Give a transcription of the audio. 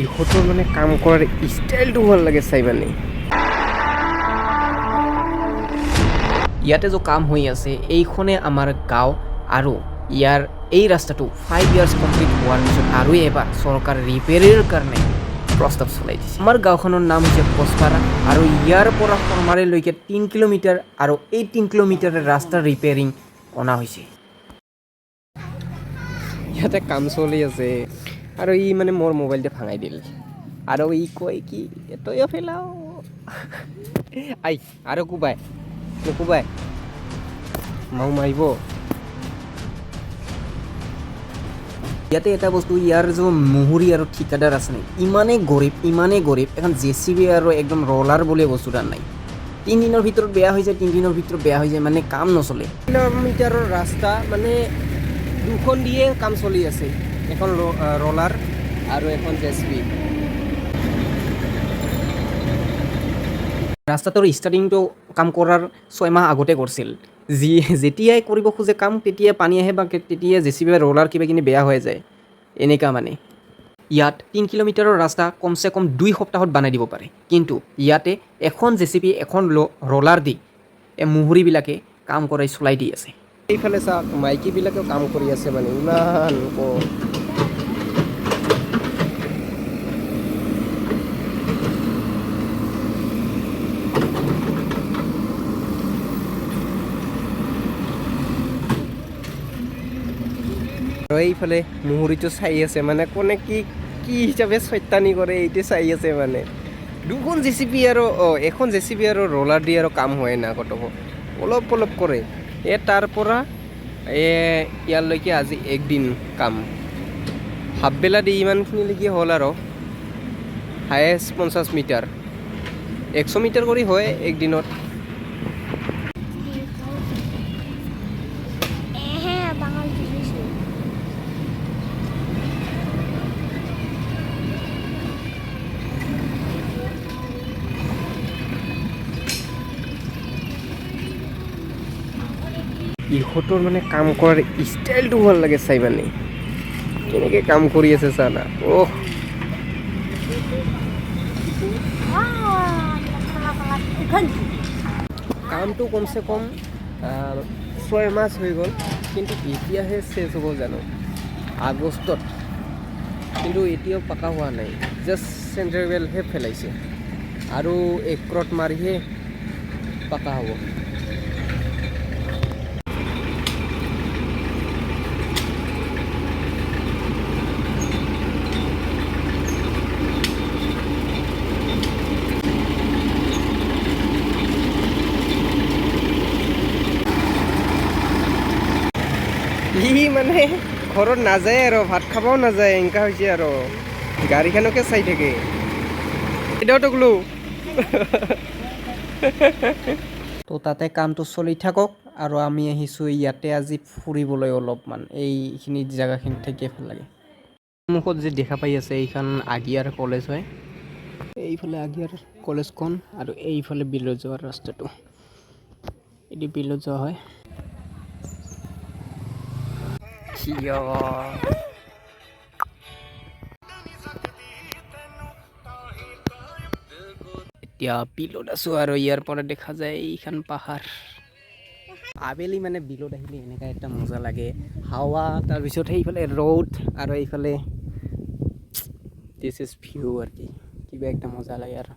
ইহঁতৰ মানে কাম কৰাৰ ষ্টাইলটো ভালো লাগে চাই মানে। ইয়াতে যে কাম হৈ আছে এইখনে আমাৰ গাঁও আৰু ইয়াৰ এই ৰাস্তাটো ফাইভ ইয়াৰ্ছ কমপ্লিট হোৱাৰ পিছত আৰু এবাৰ চৰকাৰ ৰিপেয়াৰৰ কাৰণে প্ৰস্তাৱ চলাই দিছে। আমাৰ গাঁওখনৰ নাম হৈছে পচপাৰা আৰু ইয়াৰ পৰা শৰ্মাৰীলৈকে তিনি কিলোমিটাৰ আৰু এই তিনি কিলোমিটাৰ ৰাস্তা ৰিপেয়াৰিং অনা হৈছে। ইয়াতে কাম চলি আছে। আৰু ই মানে মোৰ মোবাইলটো ভাঙাই দিল। আৰু ই কয় কি তয়ো পেলাও আই আৰু কোবাই নোকোবাই মাও মাৰিব ইয়াতে এটা বস্তু, ইয়াৰ যে মুহুৰি আৰু ঠিকাদাৰ আছে নাই ইমানেই গৰীব ইমানেই গৰীব, এখন জে চি বি আৰু একদম ৰলাৰ বুলি বস্তু এটা নাই। তিনিদিনৰ ভিতৰত বেয়া হৈ যায়, তিনিদিনৰ ভিতৰত বেয়া হৈ যায় মানে কাম নচলে। কিলোমিটাৰৰ ৰাস্তা মানে দুখন দিয়ে কাম চলি আছে। এখন ৰলাৰ আৰু এখন জে চি বি ৰাস্তাটোৰ ষ্টাৰ্টিংটো কাম কৰাৰ ছয়মাহ আগতে কৰিছিল। যি, যেতিয়াই কৰিব খোজে কাম, তেতিয়াই পানী আহে বা কে- তেতিয়াই জে চি বি ৰলাৰ কিবা কিনি বেয়া হৈ যায়। এনেকুৱা মানে। ইয়াত তিনি কিলোমিটাৰৰ ৰাস্তা কমচে কম দুই সপ্তাহত বনাই দিব পাৰে। কিন্তু ইয়াতে এখন জে চি বি এখন ৰলাৰ দি এই মুহুৰিবিলাকে কাম কৰাই চলাই দি আছে। এইফালে চাওক, মাইকীবিলাকেও কাম কৰি আছে মানে। ইমান আৰু এইফালে মুহুৰিটো চাই আছে মানে কোনে কি কি হিচাপে চৈতানি কৰে, এইটো চাই আছে মানে। দুখন জে চি বি আৰু, অঁ, এখন জে চি বি আৰু ৰলাৰ দি আৰু কাম হয় না কতব অলপ অলপ কৰে। এ, তাৰ পৰা ইয়ালৈকে আজি একদিন কাম। হাফবেলা দি ইমানখিনিলৈকে হ'ল আৰু। হায়েষ্ট পঞ্চাছ মিটাৰ। একশ মিটাৰ কৰি হয় একদিনত। ইহঁতৰ মানে কাম কৰাৰ ষ্টাইলটো ভালো লাগে চাই মানে। কেনেকৈ কাম কৰি আছে চানা অহ। কামটো কমচে কম ছয় মাহ হৈ গ'ল, কিন্তু এতিয়াহে চেচ হ'ব জানো? আগষ্টত। কিন্তু এতিয়াও পাকা হোৱা নাই। জাষ্ট চেণ্টাৰবেলহে পেলাইছে আৰু একৰত মাৰিহে পাকা হ'ব। ই মানে ঘৰত নাযায় আৰু, ভাত খাবও নাযায়, এনেকা হৈছে আৰু। গাড়ীখনকে চাই থাকে। এতিয়াও টকলো। তো তাতে কামটো চলি থাকক আৰু আমি আহিছোঁ ইয়াতে আজি ফুৰিবলৈ অলপমান। এইখিনি জেগাখিনি থাকিয়ে ভালো লাগে। সন্মুখত যি দেখা পাই আছে, এইখন আগিয়াৰ কলেজ হয়। এইফালে আগিয়াৰ কলেজখন আৰু এইফালে বিলত যোৱাৰ ৰাস্তাটো। এটি বিলত যোৱা হয়। Iya. এতিয়া বিলত আছোঁ আৰু ইয়াৰ পৰা দেখা যায় এইখন পাহাৰ আবেলি মানে বিলত আহিলে এনেকুৱা এটা মজা লাগে হাৱা তাৰপিছত সেইফালে ৰ'দ আৰু এইফালে দিছ ইজ ভিউ আৰু কি কিবা একটা মজা লাগে আৰু